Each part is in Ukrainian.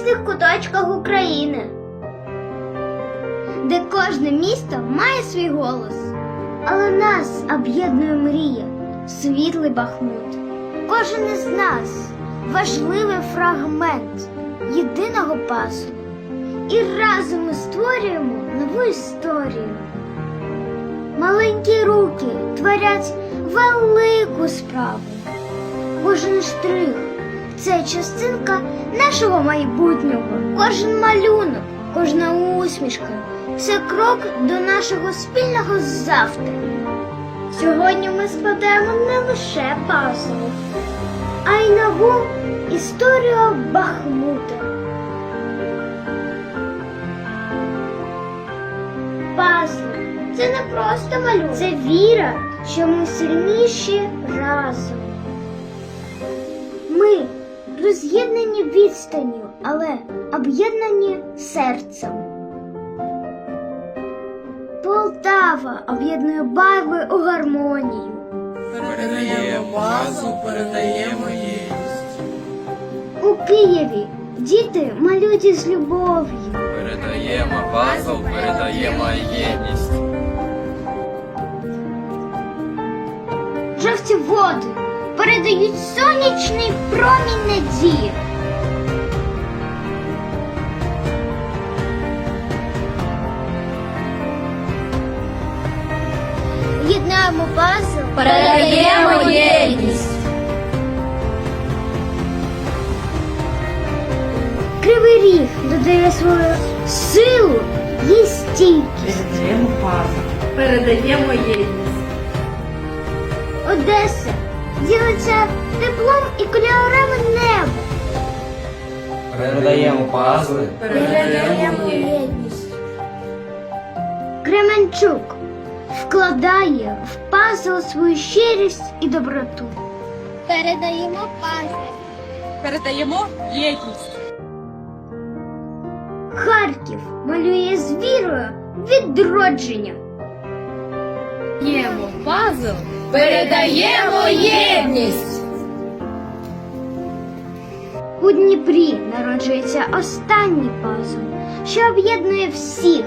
різних куточках України, де кожне місто має свій голос. Але нас об'єднує мрія, світлий бахмут. Кожен із нас важливий фрагмент єдиного пазлу. І разом ми створюємо нову історію. Маленькі руки творять велику справу. Кожен штрих це частинка нашого майбутнього. Кожен малюнок, кожна усмішка це крок до нашого спільного завтра. Сьогодні ми складаємо не лише пазл, а й нову історію Бахмута. Пазл це не просто малюнок, це віра, що ми сильніші разом. Роз'єднані відстанню, але об'єднані серцем. Полтава об'єднує барви у гармонію. Передаємо базу, передаємо єдність. У Києві діти малюють із любов'ю. Передаємо базу, передаємо єдність. Жовті води передають сонячний промінь надії. Єднаємо базу, Передаємо єдність. Кривий ріг додає свою силу і стійкість. Передаємо пазу. Передаємо єдність. Одеса ділиться теплом і кольорами неба. Передаємо пазли. Передаємо єдність. Кременчук вкладає в пазл свою щирість і доброту. Передаємо пазл. Передаємо єдність. Харків малює з вірою відродження. Ємо пазл. Передаємо єдність. У Дніпрі народжується останній пазл, що об'єднує всіх.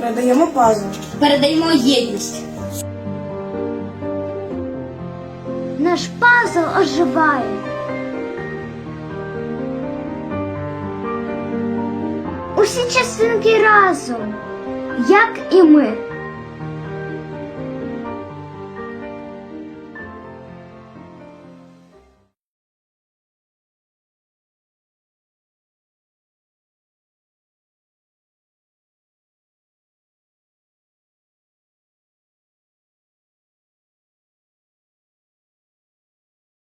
Передаємо пазл. Передаємо єдність. Наш пазл оживає. Усі частинки разом, як і ми.